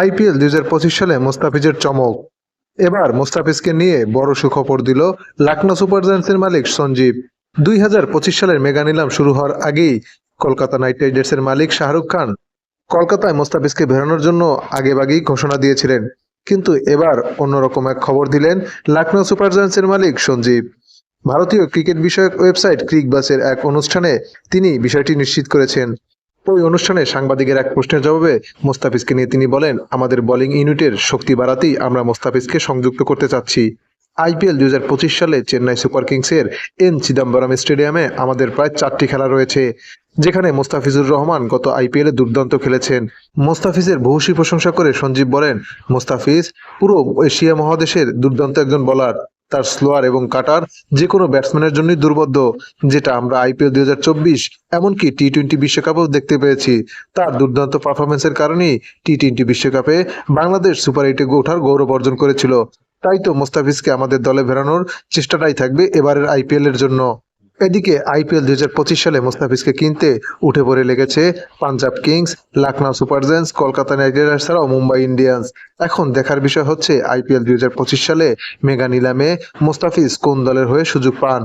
IPL দুই হাজার পঁচিশ সালে মোস্তাফিজের চমক। এবার মোস্তাফিজকে নিয়ে বড় সুখবর দিল লাকনো সুপার জায়ান্টসের মালিক সঞ্জীব। দুই হাজার পঁচিশ সালের মেগা নিলাম শুরু হওয়ার আগেই কলকাতা নাইট রাইডার্সের মালিক শাহরুখ খান কলকাতায় মোস্তাফিজকে বেরোনোর জন্য আগেভাগেই ঘোষণা দিয়েছিলেন। কিন্তু এবার অন্যরকম এক খবর দিলেন লাকনো সুপার জায়ান্টসের মালিক সঞ্জীব। ভারতীয় ক্রিকেট বিষয়ক ওয়েবসাইট ক্রিকবাসের এক অনুষ্ঠানে তিনি বিষয়টি নিশ্চিত করেছেন। ওই অনুষ্ঠানে সাংবাদিকের এক প্রশ্নের জবাবে মোস্তাফিজকে নিয়ে তিনি বলেন, আমাদের বোলিং ইউনিটের শক্তি বাড়াতেই আমরা মোস্তাফিজকে সংযুক্ত করতে চাচ্ছি। আইপিএল দু হাজার পঁচিশ সালে চেন্নাই সুপার কিংসের এন চিদম্বরম স্টেডিয়ামে আমাদের প্রায় চারটি খেলা রয়েছে, যেখানে মোস্তাফিজুর রহমান গত আইপিএলে দুর্দান্ত খেলেছেন। মোস্তাফিজের বহুশী প্রশংসা করে সঞ্জীব বলেন, মোস্তাফিজ পুরো এশিয়া মহাদেশের দুর্দান্ত একজন বলার। তার স্লোয়ার এবং কাটার যে কোনো ব্যাটসম্যানের জন্যই দুর্বদ্ধ যেটা আমরা আইপিএল দুই হাজার চব্বিশ, এমনকি টি টোয়েন্টি বিশ্বকাপেও দেখতে পেয়েছি। তার দুর্দান্ত পারফরমেন্সের কারণেই টি টোয়েন্টি বিশ্বকাপে বাংলাদেশ সুপার এইটে ওঠার গৌরব অর্জন করেছিল। তাই তো মোস্তাফিজকে আমাদের দলে ফেরানোর চেষ্টাটাই থাকবে এবারের আইপিএল এর জন্য। এদিকে আইপিএল দুই হাজার পঁচিশ সালে মোস্তাফিজকে কিনতে উঠে পড়ে লেগেছে Punjab kings, Lucknow super giants Kolkata knight riders ছাড়াও মুম্বাই ইন্ডিয়ান্স। এখন দেখার বিষয় হচ্ছে আইপিএল দুই হাজার পঁচিশ সালে মেগা নিলামে মোস্তাফিজ কোন দলের হয়ে সুযোগ পান?